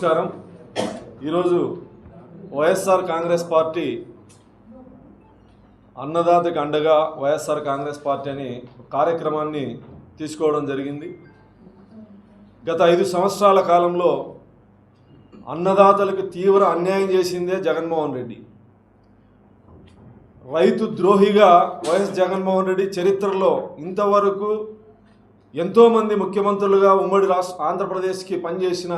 నమస్కారం. ఈరోజు వైఎస్ఆర్ కాంగ్రెస్ పార్టీ అన్నదాతకి అండగా వైఎస్ఆర్ కాంగ్రెస్ పార్టీ అని కార్యక్రమాన్ని తీసుకోవడం జరిగింది. గత ఐదు సంవత్సరాల కాలంలో అన్నదాతలకు తీవ్ర అన్యాయం చేసిందే జగన్మోహన్ రెడ్డి. రైతు ద్రోహిగా వైఎస్ జగన్మోహన్ రెడ్డి చరిత్రలో ఇంతవరకు ఎంతోమంది ముఖ్యమంత్రులుగా ఉమ్మడి రాష్ట్ర ఆంధ్రప్రదేశ్కి పనిచేసిన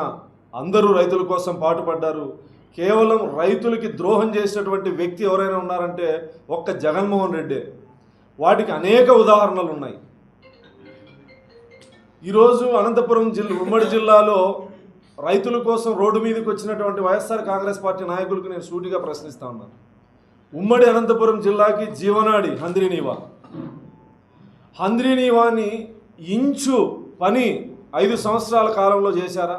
అందరూ రైతుల కోసం పాటుపడ్డారు. కేవలం రైతులకి ద్రోహం చేసినటువంటి వ్యక్తి ఎవరైనా ఉన్నారంటే ఒక్క జగన్మోహన్ రెడ్డి. వాటికి అనేక ఉదాహరణలు ఉన్నాయి. ఈరోజు అనంతపురం జిల్లా ఉమ్మడి జిల్లాలో రైతుల కోసం రోడ్డు మీదకి వచ్చినటువంటి వైఎస్ఆర్ కాంగ్రెస్ పార్టీ నాయకులకు నేను సూటిగా ప్రశ్నిస్తా ఉన్నాను ఉమ్మడి అనంతపురం జిల్లాకి జీవనాడి హంద్రీనీవా హంద్రీనీవాని ఇంచు పని ఐదు సంవత్సరాల కాలంలో చేశారా?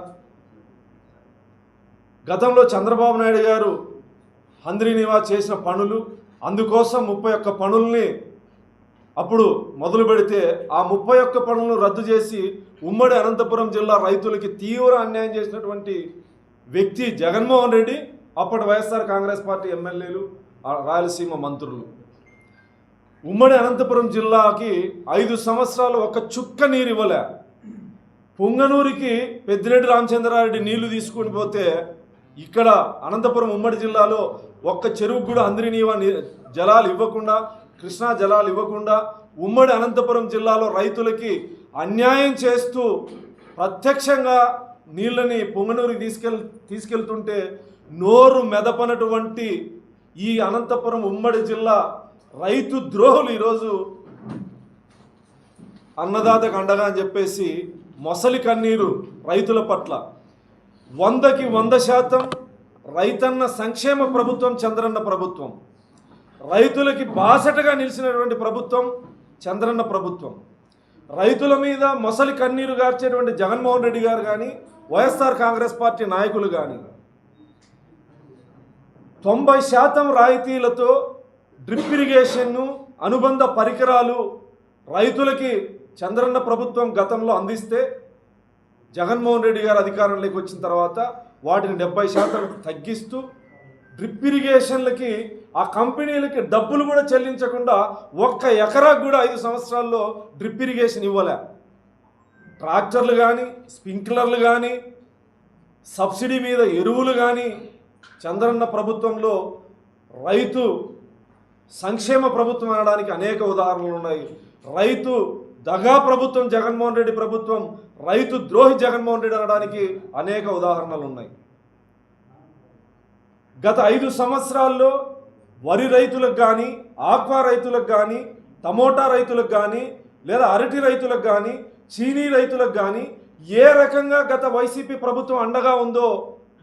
గతంలో చంద్రబాబు నాయుడు గారు హంద్రీనివా చేసిన పనులు అందుకోసం ముప్పై ఒక్క పనుల్ని అప్పుడు మొదలు పెడితే ఆ ముప్పై ఒక్క పనులను రద్దు చేసి ఉమ్మడి అనంతపురం జిల్లా రైతులకి తీవ్ర అన్యాయం చేసినటువంటి వ్యక్తి జగన్మోహన్ రెడ్డి అప్పటి వైఎస్ఆర్ కాంగ్రెస్ పార్టీ ఎమ్మెల్యేలు రాయలసీమ మంత్రులు. ఉమ్మడి అనంతపురం జిల్లాకి ఐదు సంవత్సరాలు ఒక చుక్క నీరు ఇవ్వలే. పొంగనూరికి పెద్దిరెడ్డి రామచంద్రారెడ్డి నీళ్ళు తీసుకొని పోతే ఇక్కడ అనంతపురం ఉమ్మడి జిల్లాలో ఒక్క చెరువుకు కూడా అందరినీవ నీ జలాలు ఇవ్వకుండా కృష్ణా జలాలు ఇవ్వకుండా ఉమ్మడి అనంతపురం జిల్లాలో రైతులకి అన్యాయం చేస్తూ ప్రత్యక్షంగా నీళ్ళని పొంగనూరికి తీసుకెళ్ తీసుకెళ్తుంటే నోరు మెదపనటువంటి ఈ అనంతపురం ఉమ్మడి జిల్లా రైతు ద్రోహులు ఈరోజు అన్నదాతకు అండగా అని చెప్పేసి మొసలి కన్నీరు రైతుల పట్ల. వందకి వంద శాతం రైతన్న సంక్షేమ ప్రభుత్వం చంద్రన్న ప్రభుత్వం. రైతులకి బాసటగా నిలిచినటువంటి ప్రభుత్వం చంద్రన్న ప్రభుత్వం. రైతుల మీద మొసలి కన్నీరు గార్చేటువంటి జగన్మోహన్ రెడ్డి గారు కానీ వైఎస్ఆర్ కాంగ్రెస్ పార్టీ నాయకులు కానీ తొంభై శాతం రాయితీలతో డ్రిప్ ఇరిగేషన్ను అనుబంధ పరికరాలు రైతులకి చంద్రన్న ప్రభుత్వం గతంలో అందిస్తే జగన్మోహన్ రెడ్డి గారు అధికారంలోకి వచ్చిన తర్వాత వాటిని డెబ్బై శాతం తగ్గిస్తూ డ్రిప్ ఇరిగేషన్లకి ఆ కంపెనీలకి డబ్బులు కూడా చెల్లించకుండా ఒక్క ఎకరాకు కూడా ఐదు సంవత్సరాల్లో డ్రిప్ ఇరిగేషన్ ఇవ్వలే. ట్రాక్టర్లు కానీ స్ప్రింక్లర్లు కానీ సబ్సిడీ మీద ఎరువులు కానీ చంద్రన్న ప్రభుత్వంలో రైతు సంక్షేమ ప్రభుత్వం అనడానికి అనేక ఉదాహరణలు ఉన్నాయి. రైతు దగా ప్రభుత్వం జగన్మోహన్ రెడ్డి ప్రభుత్వం రైతు ద్రోహి జగన్మోహన్ రెడ్డి అనడానికి అనేక ఉదాహరణలు ఉన్నాయి గత ఐదు సంవత్సరాల్లో వరి రైతులకు కానీ ఆక్వా రైతులకు కానీ టమోటా రైతులకు కానీ లేదా అరటి రైతులకు కానీ చీనీ రైతులకు కానీ ఏ రకంగా గత వైసీపీ ప్రభుత్వం అండగా ఉందో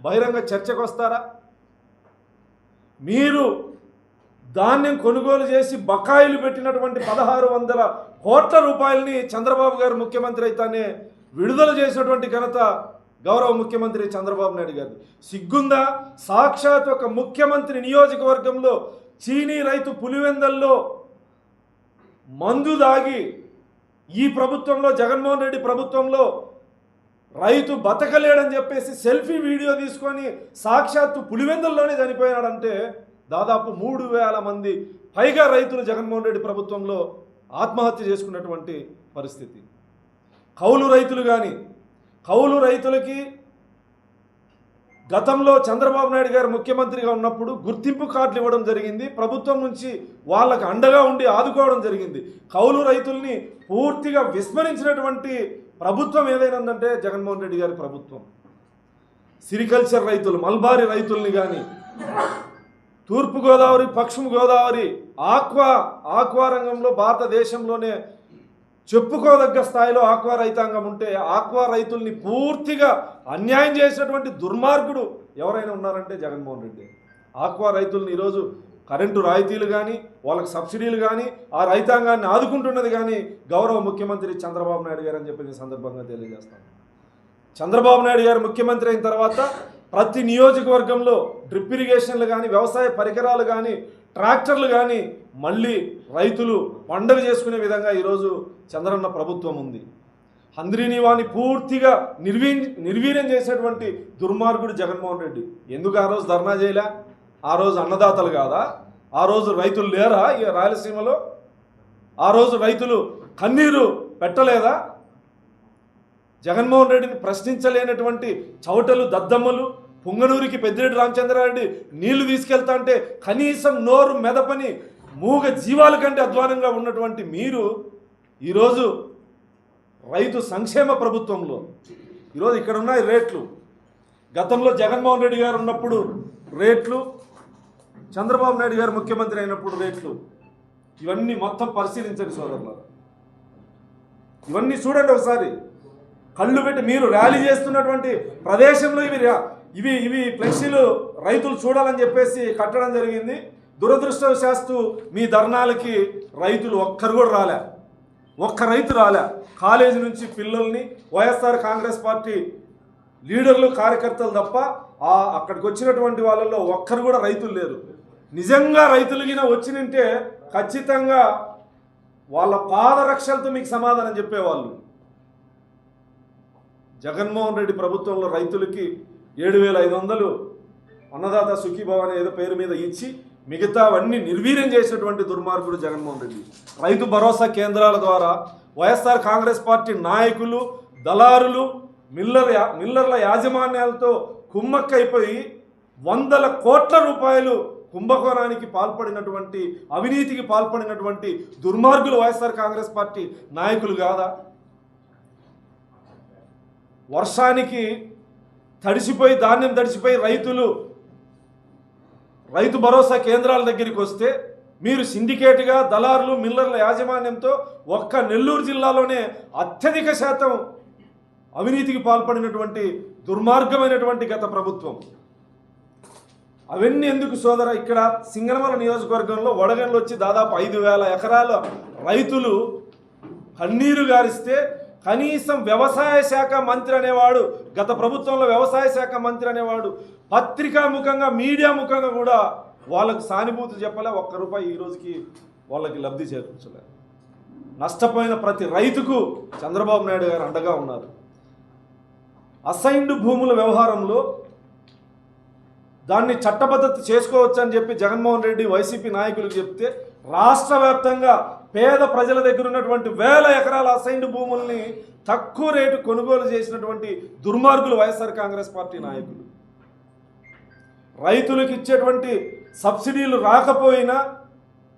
బహిరంగ చర్చకు వస్తారా? మీరు ధాన్యం కొనుగోలు చేసి బకాయిలు పెట్టినటువంటి పదహారు వందల కోట్ల రూపాయలని చంద్రబాబు గారు ముఖ్యమంత్రి అయితేనే విడుదల చేసినటువంటి ఘనత గౌరవ ముఖ్యమంత్రి చంద్రబాబు నాయుడు గారు సిగ్గుందా? సాక్షాత్ ఒక ముఖ్యమంత్రి నియోజకవర్గంలో చీనీ రైతు పులివెందల్లో మందు దాగి ఈ ప్రభుత్వంలో జగన్మోహన్ రెడ్డి ప్రభుత్వంలో రైతు బతకలేడని చెప్పేసి సెల్ఫీ వీడియో తీసుకొని సాక్షాత్తు పులివెందుల్లోనే చనిపోయాడంటే దాదాపు మూడు వేల మంది పైగా రైతులు జగన్మోహన్ రెడ్డి ప్రభుత్వంలో ఆత్మహత్య చేసుకున్నటువంటి పరిస్థితి. కౌలు రైతులు కానీ కౌలు రైతులకి గతంలో చంద్రబాబు నాయుడు గారు ముఖ్యమంత్రిగా ఉన్నప్పుడు గుర్తింపు కార్డులు ఇవ్వడం జరిగింది. ప్రభుత్వం నుంచి వాళ్ళకు అండగా ఉండి ఆదుకోవడం జరిగింది. కౌలు రైతుల్ని పూర్తిగా విస్మరించినటువంటి ప్రభుత్వం ఏదైనా ఉందంటే జగన్మోహన్ రెడ్డి గారి ప్రభుత్వం. సిరికల్చర్ రైతులు మల్బారీ రైతుల్ని కానీ తూర్పుగోదావరి పశ్చిమ గోదావరి ఆక్వా ఆక్వా రంగంలో భారతదేశంలోనే చెప్పుకోదగ్గ స్థాయిలో ఆక్వా రైతాంగం ఉంటే ఆక్వా రైతుల్ని పూర్తిగా అన్యాయం చేసినటువంటి దుర్మార్గుడు ఎవరైనా ఉన్నారంటే జగన్మోహన్ రెడ్డి. ఆక్వా రైతుల్ని ఈరోజు కరెంటు రాయితీలు కానీ వాళ్ళకి సబ్సిడీలు కానీ ఆ రైతాంగాన్ని ఆదుకుంటున్నది కానీ గౌరవ ముఖ్యమంత్రి చంద్రబాబు నాయుడు గారు అని చెప్పి ఈ సందర్భంగా తెలియజేస్తాను. చంద్రబాబు నాయుడు గారు ముఖ్యమంత్రి అయిన తర్వాత ప్రతి నియోజకవర్గంలో డ్రిప్ ఇరిగేషన్లు కానీ వ్యవసాయ పరికరాలు కానీ ట్రాక్టర్లు కానీ మళ్ళీ రైతులు పండగ చేసుకునే విధంగా ఈరోజు చంద్రన్న ప్రభుత్వం ఉంది. హంద్రీనివాని పూర్తిగా నిర్వీ నిర్వీర్యం చేసేటువంటి దుర్మార్గుడు జగన్మోహన్ రెడ్డి. ఎందుకు ఆ రోజు ధర్నా చేయలే? ఆ రోజు అన్నదాతలు కాదా? ఆ రోజు రైతులు లేరా ఈ రాయలసీమలో? ఆ రోజు రైతులు కన్నీరు పెట్టలేదా? జగన్మోహన్ రెడ్డిని ప్రశ్నించలేనటువంటి చౌటలు దద్దమ్మలు పొంగనూరికి పెద్దిరెడ్డి రామచంద్రారెడ్డి నీళ్ళు తీసుకెళ్తా అంటే కనీసం నోరు మెదపని మూగ జీవాల కంటే అధ్వానంగా ఉన్నటువంటి మీరు ఈరోజు రైతు సంక్షేమ ప్రభుత్వంలో ఈరోజు ఇక్కడ ఉన్నాయి రేట్లు గతంలో జగన్మోహన్ రెడ్డి గారు ఉన్నప్పుడు రేట్లు చంద్రబాబు నాయుడు గారు ముఖ్యమంత్రి అయినప్పుడు రేట్లు ఇవన్నీ మొత్తం పరిశీలించండి సోదరులు ఇవన్నీ చూడండి ఒకసారి. కళ్ళు పెట్టి మీరు ర్యాలీ చేస్తున్నటువంటి ప్రదేశంలో ఇవి ఇవి ఇవి ఫ్లెక్సీలు రైతులు చూడాలని చెప్పేసి కట్టడం జరిగింది. దురదృష్టవశాస్తు మీ ధర్నాలకి రైతులు ఒక్కరు కూడా రాలే. ఒక్క రైతు రాలే. కాలేజీ నుంచి పిల్లల్ని వైఎస్ఆర్ కాంగ్రెస్ పార్టీ లీడర్లు కార్యకర్తలు తప్ప ఆ అక్కడికి వచ్చినటువంటి వాళ్ళల్లో ఒక్కరు కూడా రైతులు లేరు. నిజంగా రైతులు వచ్చినంటే ఖచ్చితంగా వాళ్ళ పాదరక్షలతో మీకు సమాధానం చెప్పేవాళ్ళు. జగన్మోహన్ రెడ్డి ప్రభుత్వంలో రైతులకి ఏడు వేల ఐదు వందలు అన్నదాత సుఖీభవన్ అనే ఏదో పేరు మీద ఇచ్చి మిగతావన్నీ నిర్వీర్యం చేసినటువంటి దుర్మార్గుడు జగన్మోహన్ రెడ్డి. రైతు భరోసా కేంద్రాల ద్వారా వైఎస్ఆర్ కాంగ్రెస్ పార్టీ నాయకులు దళారులు మిల్లర్ యా- మిల్లర్ల యాజమాన్యాలతో కుమ్మక్కైపోయి వందల కోట్ల రూపాయలు కుంభకోణానికి పాల్పడినటువంటి అవినీతికి పాల్పడినటువంటి దుర్మార్గులు వైఎస్ఆర్ కాంగ్రెస్ పార్టీ నాయకులు కాదా? వర్షానికి తడిసిపోయి ధాన్యం తడిసిపోయి రైతులు రైతు భరోసా కేంద్రాల దగ్గరికి వస్తే మీరు సిండికేట్గా దళారులు మిల్లర్ల యాజమాన్యంతో ఒక్క నెల్లూరు జిల్లాలోనే అత్యధిక శాతం అవినీతికి పాల్పడినటువంటి దుర్మార్గమైనటువంటి గత ప్రభుత్వం. అవన్నీ ఎందుకు సోదర ఇక్కడ సింగనమల నియోజకవర్గంలో వడగండ్లు వచ్చి దాదాపు ఐదు వేల ఎకరాల రైతులు కన్నీరు గారిస్తే కనీసం వ్యవసాయ శాఖ మంత్రి అనేవాడు గత ప్రభుత్వంలో వ్యవసాయ శాఖ మంత్రి అనేవాడు పత్రికా ముఖంగా మీడియా ముఖంగా కూడా వాళ్ళకు సానుభూతి చెప్పలే ఒక్క రూపాయి ఈ రోజుకి వాళ్ళకి లబ్ధి చేకూర్చలే. నష్టపోయిన ప్రతి రైతుకు చంద్రబాబు నాయుడు గారు అండగా ఉన్నారు. అసైన్డ్ భూముల వ్యవహారంలో దాన్ని చట్టబద్ధత చేసుకోవచ్చని చెప్పి జగన్మోహన్ రెడ్డి వైసీపీ నాయకులకు చెప్తే రాష్ట్ర వ్యాప్తంగా పేద ప్రజల దగ్గర ఉన్నటువంటి వేల ఎకరాల అసైన్డ్ భూముల్ని తక్కువ రేటు కొనుగోలు చేసినటువంటి దుర్మార్గులు వైఎస్ఆర్ కాంగ్రెస్ పార్టీ నాయకులు. రైతులకు ఇచ్చేటువంటి సబ్సిడీలు రాకపోయినా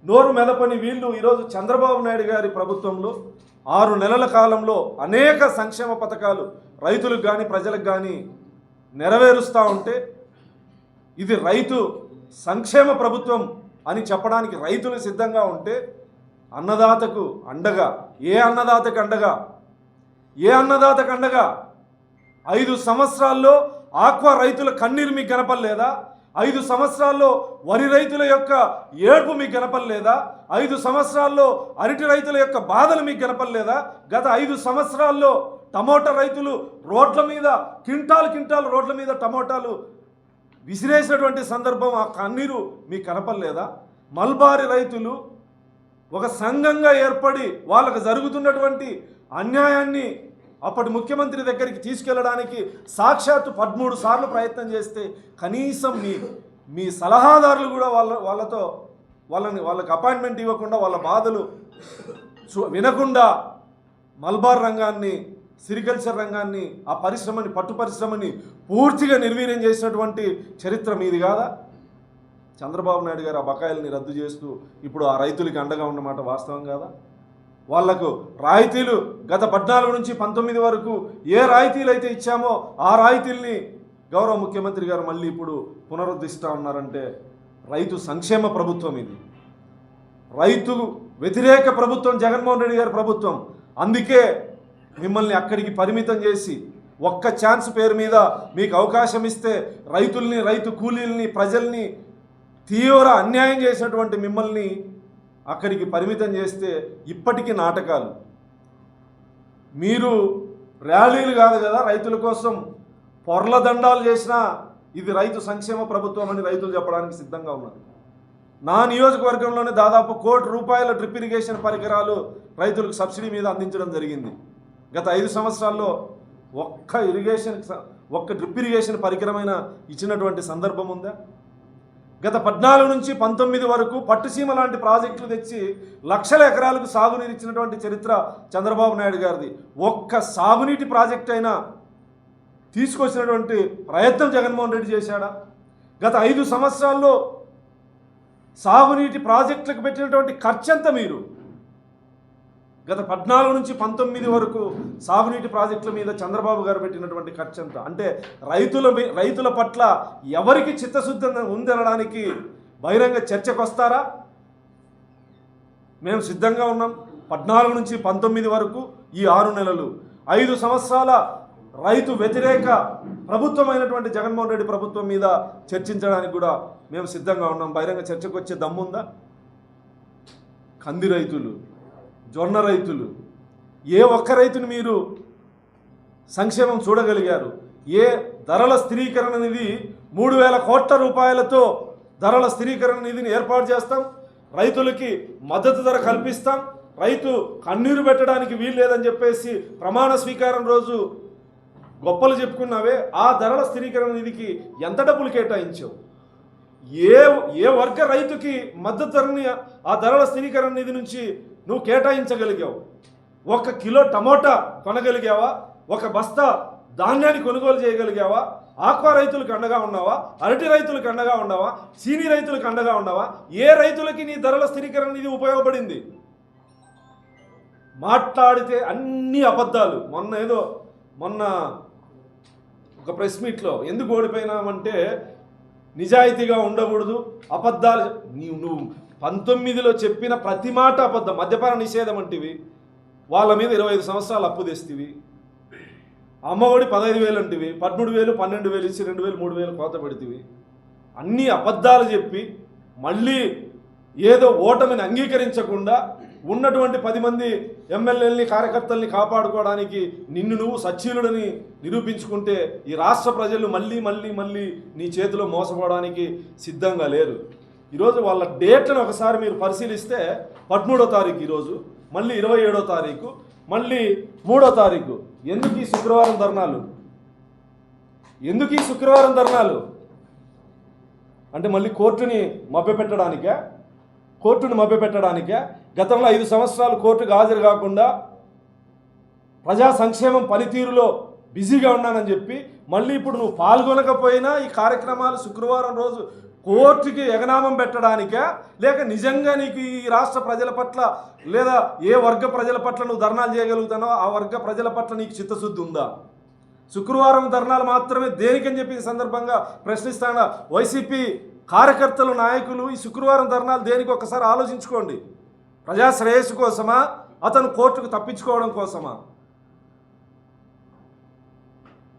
నోరు మెదపని వీళ్ళు ఈరోజు చంద్రబాబు నాయుడు గారి ప్రభుత్వంలో ఆరు నెలల కాలంలో అనేక సంక్షేమ పథకాలు రైతులకు కానీ ప్రజలకు కానీ నెరవేరుస్తూ ఉంటే ఇది రైతు సంక్షేమ ప్రభుత్వం అని చెప్పడానికి రైతులు సిద్ధంగా ఉంటే అన్నదాతకు అండగా ఏ అన్నదాతకు అండగా ఏ అన్నదాతకు అండగా ఐదు సంవత్సరాల్లో ఆక్వా రైతుల కన్నీరు మీకు కనపడలేదా? ఐదు సంవత్సరాల్లో వరి రైతుల యొక్క ఏడుపు మీకు కనపడలేదా? ఐదు సంవత్సరాల్లో అరటి రైతుల యొక్క బాధలు మీకు కనపడలేదా? గత ఐదు సంవత్సరాల్లో టమోటా రైతులు రోడ్ల మీద కింటాలు కింటాలు రోడ్ల మీద టమోటాలు విసిరేసినటువంటి సందర్భం ఆ కన్నీరు మీకు కనపడలేదా? మల్బారి రైతులు ఒక సంఘంగా ఏర్పడి వాళ్ళకు జరుగుతున్నటువంటి అన్యాయాన్ని అప్పటి ముఖ్యమంత్రి దగ్గరికి తీసుకెళ్ళడానికి సాక్షాత్తు పదమూడు సార్లు ప్రయత్నం చేస్తే కనీసం మీ మీ సలహాదారులు కూడా వాళ్ళ వాళ్ళతో వాళ్ళని వాళ్ళకి అపాయింట్మెంట్ ఇవ్వకుండా వాళ్ళ బాధలు వినకుండా మల్బార్ రంగాన్ని సిరికల్చర్ రంగాన్ని ఆ పరిశ్రమని పట్టు పరిశ్రమని పూర్తిగా నిర్వీర్యం చేసినటువంటి చరిత్ర మీది కాదా? చంద్రబాబు నాయుడు గారు ఆ బకాయిల్ని రద్దు చేస్తూ ఇప్పుడు ఆ రైతులకి అండగా ఉన్నమాట వాస్తవం కాదా? వాళ్ళకు రాయితీలు గత పద్నాలుగు నుంచి పంతొమ్మిది వరకు ఏ రాయితీలు అయితే ఇచ్చామో ఆ రాయితీల్ని గౌరవ ముఖ్యమంత్రి గారు మళ్ళీ ఇప్పుడు పునరుద్ధరిస్తూ ఉన్నారంటే రైతు సంక్షేమ ప్రభుత్వం ఇది. రైతు వ్యతిరేక ప్రభుత్వం జగన్మోహన్ రెడ్డి గారి ప్రభుత్వం. అందుకే మిమ్మల్ని అక్కడికి పరిమితం చేసి ఒక్క ఛాన్స్ పేరు మీద మీకు అవకాశం ఇస్తే రైతుల్ని రైతు కూలీల్ని ప్రజల్ని తీవ్ర అన్యాయం చేసినటువంటి మిమ్మల్ని అక్కడికి పరిమితం చేస్తే ఇప్పటికీ నాటకాలు. మీరు ర్యాలీలు కాదు కదా రైతుల కోసం పొరల దండాలు చేసినా ఇది రైతు సంక్షేమ ప్రభుత్వం అని రైతులు చెప్పడానికి సిద్ధంగా ఉన్నారు నా నియోజకవర్గంలోనే దాదాపు కోటి రూపాయల డ్రిప్ ఇరిగేషన్ పరికరాలు రైతులకు సబ్సిడీ మీద అందించడం జరిగింది. గత ఐదు సంవత్సరాల్లో ఒక్క ఇరిగేషన్ ఒక్క డ్రిప్ ఇరిగేషన్ పరికరమైన ఇచ్చినటువంటి సందర్భం ఉందా? గత పద్నాలుగు నుంచి పంతొమ్మిది వరకు పట్టుసీమ లాంటి ప్రాజెక్టులు తెచ్చి లక్షల ఎకరాలకు సాగునీరు ఇచ్చినటువంటి చరిత్ర చంద్రబాబు నాయుడు గారిది. ఒక్క సాగునీటి ప్రాజెక్ట్ అయినా తీసుకొచ్చినటువంటి ప్రయత్నం జగన్మోహన్ రెడ్డి చేశాడా? గత ఐదు సంవత్సరాల్లో సాగునీటి ప్రాజెక్టులకు పెట్టినటువంటి ఖర్చంతా మీరు? గత పద్నాలుగు నుంచి పంతొమ్మిది వరకు సాగునీటి ప్రాజెక్టుల మీద చంద్రబాబు గారు పెట్టినటువంటి ఖర్చు ఎంత? అంటే రైతుల మీ- రైతుల పట్ల ఎవరికి చిత్తశుద్ధి ఉందనడానికి బహిరంగ చర్చకు వస్తారా మేము సిద్ధంగా ఉన్నాం. పద్నాలుగు నుంచి పంతొమ్మిది వరకు ఈ ఆరు నెలలు. ఐదు సంవత్సరాల రైతు వ్యతిరేక ప్రభుత్వమైనటువంటి జగన్మోహన్ రెడ్డి ప్రభుత్వం మీద చర్చించడానికి కూడా మేము సిద్ధంగా ఉన్నాం. బహిరంగ చర్చకు వచ్చే దమ్ముందా? కంది రైతులు. జొన్న రైతులు. ఏ ఒక్క రైతుని మీరు సంక్షేమం చూడగలిగారు? ఏ ధరల స్థిరీకరణ నిధి మూడు వేల కోట్ల రూపాయలతో ధరల స్థిరీకరణ నిధిని ఏర్పాటు చేస్తాం? రైతులకి మద్దతు ధర కల్పిస్తాం? రైతు కన్నీరు పెట్టడానికి వీలు లేదని చెప్పేసి ప్రమాణ స్వీకారం రోజు గొప్పలు చెప్పుకున్నావే? ఆ ధరల స్థిరీకరణ నిధికి ఎంత డబ్బులు కేటాయించావు? ఏ ఏ వర్గ రైతుకి మద్దతు ధరని ఆ ధరల స్థిరీకరణ నిధి నుంచి నువ్వు కేటాయించగలిగావు. ఒక కిలో టమోటా కొనగలిగావా? ఒక బస్తా ధాన్యాన్ని కొనుగోలు చేయగలిగావా? ఆక్వా రైతులకు అండగా ఉన్నావా? అరటి రైతులకు అండగా ఉన్నావా? సీని రైతులకు అండగా ఉన్నావా? ఏ రైతులకి నీ ధరల స్థిరీకరణ ఇది ఉపయోగపడింది? మాట్లాడితే అన్ని అబద్ధాలు. మొన్న ఏదో మొన్న ఒక ప్రెస్ మీట్లో ఎందుకు ఓడిపోయినామంటే నిజాయితీగా ఉండకూడదు అబద్ధాలు నీవు నువ్వు పంతొమ్మిదిలో చెప్పిన ప్రతి మాట అబద్ధం మద్యపాన నిషేధం అంటివి. వాళ్ళ మీద ఇరవై ఐదు సంవత్సరాలు అప్పు తెస్తివి. అమ్మఒడి పదహైదు వేలు అంటివి పదమూడు వేలు పన్నెండు వేలు ఇచ్చి రెండు వేలు మూడు వేలు కోత పెడితివి. అన్ని అబద్ధాలు చెప్పి మళ్ళీ ఏదో ఓటమిని అంగీకరించకుండా ఉన్నటువంటి పది మంది ఎమ్మెల్యేలని కార్యకర్తల్ని కాపాడుకోవడానికి నిన్ను నువ్వు సచ్చీలుడని నిరూపించుకుంటే ఈ రాష్ట్ర ప్రజలు మళ్ళీ మళ్ళీ మళ్ళీ నీ చేతిలో మోసపోవడానికి సిద్ధంగా లేరు. ఈరోజు వాళ్ళ డేట్లను ఒకసారి మీరు పరిశీలిస్తే పదమూడో తారీఖు ఈరోజు మళ్ళీ ఇరవై ఏడో తారీఖు మళ్ళీ మూడో తారీఖు. ఎందుకు ఈ శుక్రవారం ధర్నాలు? ఎందుకు ఈ శుక్రవారం ధర్నాలు? అంటే మళ్ళీ కోర్టుని మభ్యపెట్టడానికే? కోర్టును మభ్యపెట్టడానికే? గతంలో ఐదు సంవత్సరాలు కోర్టుకు హాజరు కాకుండా ప్రజా సంక్షేమం పనితీరులో బిజీగా ఉన్నానని చెప్పి మళ్ళీ ఇప్పుడు నువ్వు పాల్గొనకపోయినా ఈ కార్యక్రమాలు శుక్రవారం రోజు కోర్టుకి ఎగనామం పెట్టడానికా? లేక నిజంగా నీకు ఈ రాష్ట్ర ప్రజల పట్ల లేదా ఏ వర్గ ప్రజల పట్ల నువ్వు ధర్నాలు చేయగలుగుతానో ఆ వర్గ ప్రజల పట్ల నీకు చిత్తశుద్ధి ఉందా? శుక్రవారం ధర్నాలు మాత్రమే దేనికని చెప్పి ఈ సందర్భంగా ప్రశ్నిస్తాన వైసీపీ కార్యకర్తలు నాయకులు ఈ శుక్రవారం ధర్నాలు దేనికి ఒకసారి ఆలోచించుకోండి. ప్రజా శ్రేయస్సు కోసమా? అతను కోర్టుకు తప్పించుకోవడం కోసమా?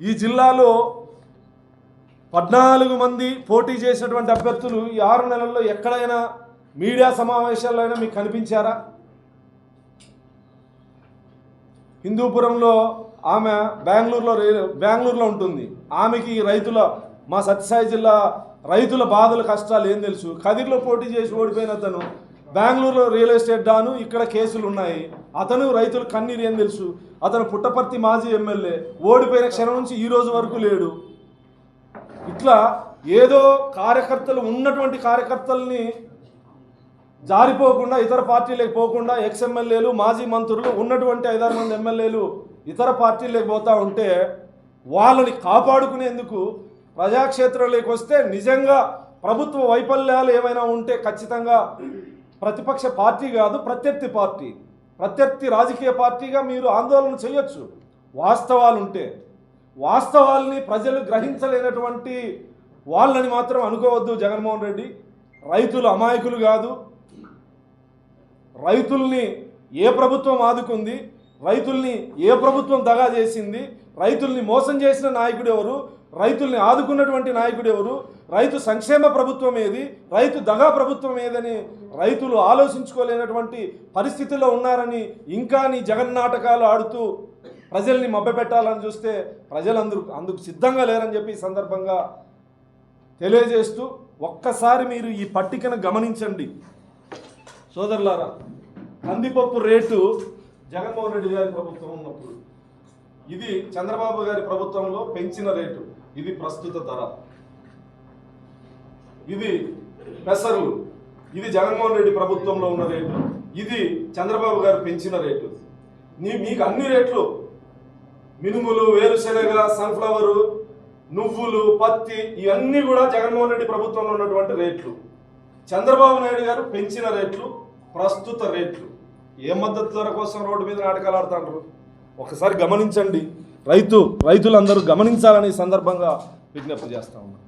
ఈ జిల్లాలో పద్నాలుగు మంది పోటీ చేసినటువంటి అభ్యర్థులు ఈ ఆరు నెలల్లో ఎక్కడైనా మీడియా సమావేశాల్లో అయినా మీకు కనిపించారా? హిందూపురంలో ఆమె బెంగళూరులో బెంగళూరులో ఉంటుంది. ఆమెకి ఈ రైతుల మా సత్యసాయి జిల్లా రైతుల బాధల కష్టాలు ఏం తెలుసు? కదిర్లో పోటీ చేసి ఓడిపోయిన అతను బెంగళూరులో రియల్ ఎస్టేట్ డాను ఇక్కడ కేసులు ఉన్నాయి. అతను రైతుల కన్నీరు ఏం తెలుసు? అతను పుట్టపర్తి మాజీ ఎమ్మెల్యే ఓడిపోయిన క్షణం నుంచి ఈ రోజు వరకు లేడు. ఇట్లా ఏదో కార్యకర్తలు ఉన్నటువంటి కార్యకర్తల్ని జారిపోకుండా ఇతర పార్టీలకు పోకుండా ఎక్స్ ఎమ్మెల్యేలు మాజీ మంత్రులు ఉన్నటువంటి ఐదారు మంది ఎమ్మెల్యేలు ఇతర పార్టీలకు పోతూ ఉంటే వాళ్ళని కాపాడుకునేందుకు ప్రజాక్షేత్రంలోకి వస్తే నిజంగా ప్రభుత్వ వైఫల్యాలు ఏమైనా ఉంటే ఖచ్చితంగా ప్రతిపక్ష పార్టీ కాదు ప్రత్యర్థి పార్టీ ప్రత్యర్థి రాజకీయ పార్టీగా మీరు ఆందోళన చేయొచ్చు. వాస్తవాలుంటే వాస్తవాల్ని ప్రజలు గ్రహించలేనటువంటి వాళ్ళని మాత్రం అనుకోవద్దు జగన్మోహన్ రెడ్డి. రైతులు అమాయకులు కాదు. రైతుల్ని ఏ ప్రభుత్వం ఆదుకుంది? రైతుల్ని ఏ ప్రభుత్వం దగా చేసింది? రైతుల్ని మోసం చేసిన నాయకుడు ఎవరు? రైతుల్ని ఆదుకున్నటువంటి నాయకుడు ఎవరు? రైతు సంక్షేమ ప్రభుత్వం ఏది? రైతు దగా ప్రభుత్వం ఏదని రైతులు ఆలోచించుకోలేనటువంటి పరిస్థితుల్లో ఉన్నారని ఇంకా నీ జగన్నాటకాలు ఆడుతూ ప్రజల్ని మభ్యపెట్టాలని చూస్తే ప్రజలందరూ అందుకు సిద్ధంగా లేరని చెప్పి ఈ సందర్భంగా తెలియజేస్తూ ఒక్కసారి మీరు ఈ పట్టికను గమనించండి. సోదరులారా కందిపప్పు రేటు జగన్మోహన్ రెడ్డి గారి ప్రభుత్వం ఉన్నప్పుడు ఇది చంద్రబాబు గారి ప్రభుత్వంలో పెంచిన రేటు ఇది ప్రస్తుత ధర. ఇది పెసర్లు ఇది జగన్మోహన్ రెడ్డి ప్రభుత్వంలో ఉన్న రేటు ఇది చంద్రబాబు గారు పెంచిన రేటు. నీ మీకు అన్ని రేట్లు మినుములు వేరుశెనగ సన్ఫ్లవరు నువ్వులు పత్తి ఇవన్నీ కూడా జగన్మోహన్ రెడ్డి ప్రభుత్వంలో ఉన్నటువంటి రేట్లు. చంద్రబాబు నాయుడు గారు పెంచిన రేట్లు ప్రస్తుత రేట్లు. ఏ మద్దతు ధర కోసం రోడ్డు మీద నాటకాలు ఆడుతున్నారు ఒకసారి గమనించండి. రైతు రైతులందరూ గమనించాలని సందర్భంగా విజ్ఞప్తి చేస్తా ఉన్నాను